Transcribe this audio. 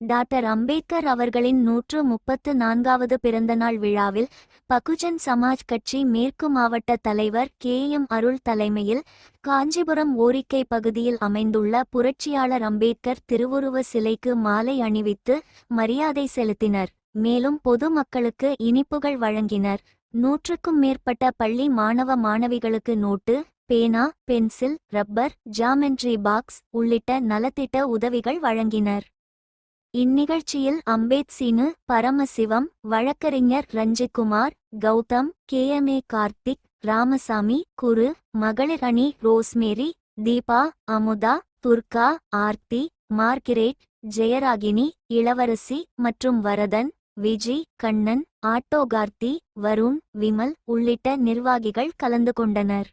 Doctor Ambedkar அவர்களின் நூற்று முப்பத்து நான்காவது பிறந்தநாள் விழாவில் பகுஜன் சமாஜ் கட்சி மேற்கு மாவட்ட தலைவர் கே எம் அருள் தலைமையில் காஞ்சிபுரம் ஓரிக்கை பகுதியில் அமைந்துள்ள புரட்சியாளர் அம்பேத்கர் திருவுருவ சிலைக்கு மாலை அணிவித்து மரியாதை செலுத்தினர். மேலும் பொது மக்களுக்கு இனிப்புகள் வழங்கினர். நூற்றுக்கும் மேற்பட்ட பள்ளி மாணவ மாணவிகளுக்கு நோட்டு பேனா பென்சில் ரப்பர் ஜாமெண்ட்ரி பாக்ஸ் உள்ளிட்ட நலத்திட்ட உதவிகள் வழங்கினர். இந்நிகழ்ச்சியில் அம்பேத் சீனு பரமசிவம் வழக்கறிஞர் ரஞ்சிக்குமார் கௌதம் கேஎம்ஏ கார்த்திக் ராமசாமி குரு மகளிர் அணி ரோஸ்மேரி தீபா அமுதா துர்கா ஆர்த்தி மார்கிரேட் ஜெயராகினி இளவரசி மற்றும் வரதன் விஜி கண்ணன் ஆட்டோகார்த்தி வருண் விமல் உள்ளிட்ட நிர்வாகிகள் கலந்து கொண்டனர்.